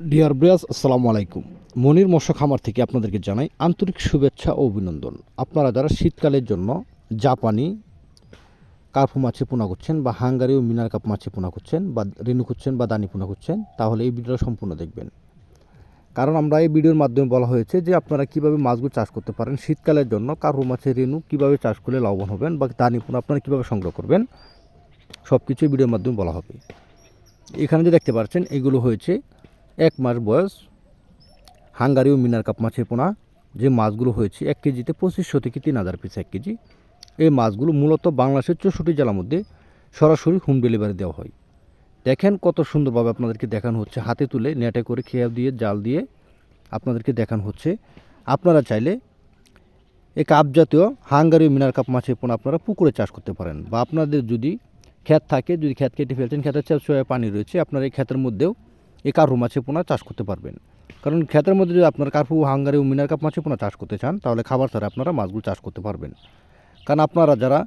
Deer ব্রিয়াস আসসালামু আলাইকুম। মনির মৎস্য খামার থেকে আপনাদেরকে জানাই আন্তরিক শুভেচ্ছা ও অভিনন্দন। আপনারা যারা শীতকালের জন্য জাপানি কার্পু মাছে পোনা করছেন বা হাঙ্গারি ও মিনার কাপ মাছে পোনা করছেন বা রেনু করছেন বা দানি পোনা করছেন, তাহলে এই ভিডিওটা সম্পূর্ণ দেখবেন। কারণ আমরা এই ভিডিওর মাধ্যমে বলা হয়েছে যে আপনারা কীভাবে মাছগুলো চাষ করতে পারেন, শীতকালের জন্য কার্পু মাছের রেনু কীভাবে চাষ করলে লাভবান হবেন বা দানি পোনা আপনারা কীভাবে সংগ্রহ করবেন সব কিছুই ভিডিওর মাধ্যমে বলা হবে। এখানে যে দেখতে পাচ্ছেন, এগুলো হয়েছে এক মাস বয়স, হাঙ্গারি ও মিনার কাপ মাছের পোনা, যে মাছগুলো হয়েছে এক কেজিতে পঁচিশশো থেকে তিন হাজার পিস এক কেজি। এই মাছগুলো মূলত বাংলাদেশের চৌষট্টি জেলার মধ্যে সরাসরি হোম ডেলিভারি দেওয়া হয়। দেখেন কত সুন্দরভাবে আপনাদেরকে দেখানো হচ্ছে। হাতে তুলে নেটে করে খেয়া দিয়ে, জাল দিয়ে আপনাদেরকে দেখানো হচ্ছে। আপনারা চাইলে এই কাপ জাতীয় হাঙ্গারি মিনার কাপ মাছের পোনা আপনারা পুকুরে চাষ করতে পারেন। বা আপনাদের যদি ক্ষেত থাকে, যদি ক্ষেত কেটে ফেলছেন, ক্ষেতের চাষ পানি রয়েছে, আপনারা এই ক্ষেতের মধ্যেও এই কার্পু মাছের পোনা চাষ করতে পারবেন। কারণ ক্ষেতের মধ্যে যদি আপনার কার্পু, হাঙ্গারি ও মিনার কাপ মাছের পোনা চাষ করতে চান, তাহলে খাবার ছাড়া আপনারা মাছগুলো চাষ করতে পারবেন। কারণ আপনারা যারা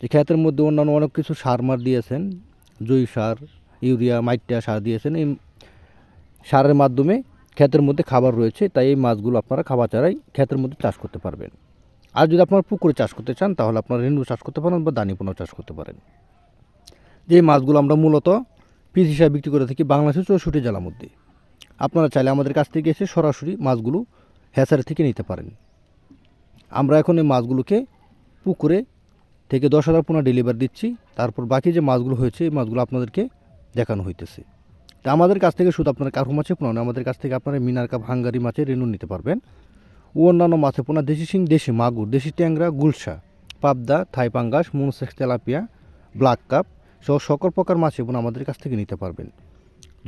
যে ক্ষেতের মধ্যে অন্যান্য অনেক কিছু সার মার দিয়েছেন, জৈব সার, ইউরিয়া মাইটিয়া সার দিয়েছেন, এই সারের মাধ্যমে ক্ষেতের মধ্যে খাবার রয়েছে, তাই এই মাছগুলো আপনারা খাবার ছাড়াই ক্ষেতের মধ্যে চাষ করতে পারবেন। আর যদি আপনারা পুকুরে চাষ করতে চান, তাহলে আপনারা রেণু চাষ করতে পারেন বা দানি পোনাও চাষ করতে পারেন। যে মাছগুলো আমরা মূলত পিস হিসাবে বিক্রি করে থাকি বাংলাদেশের চৌষট্টি জেলার মধ্যে। আপনারা চাইলে আমাদের কাছ থেকে এসে সরাসরি মাছগুলো হ্যাচারি থেকে নিতে পারেন। আমরা এখন এই মাছগুলোকে পুকুরে থেকে দশ হাজার পোনা ডেলিভারি দিচ্ছি। তারপর বাকি যে মাছগুলো হয়েছে, এই মাছগুলো আপনাদেরকে দেখানো হইতেছে। তা আমাদের কাছ থেকে শুধু আপনারা কার্পু মাছের পোনা আমাদের কাছ থেকে আপনারা মিনার কাপ, হাঙ্গারি মাছের রেনু নিতে পারবেন। ও অন্যান্য মাছের পোনা, দেশি শিং, দেশি মাগুর, দেশি ট্যাংরা, গুলশা, পাবদা থাইপাঙ্গাস পাঙ্গাস তেলাপিয়া, ব্ল্যাক কাপ সহ সকল প্রকার মাছ এবং আমাদের কাছ থেকে নিতে পারবেন।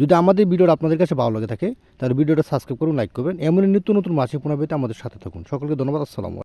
যদি আমাদের ভিডিওটা আপনাদের কাছে ভালো লাগে থাকে, তাহলে ভিডিওটা সাবস্ক্রাইব করুন, লাইক করবেন। এমনই নিত্য নতুন মাছে পোনা আমাদের সাথে থাকুন। সকলকে ধন্যবাদ, আসসালামু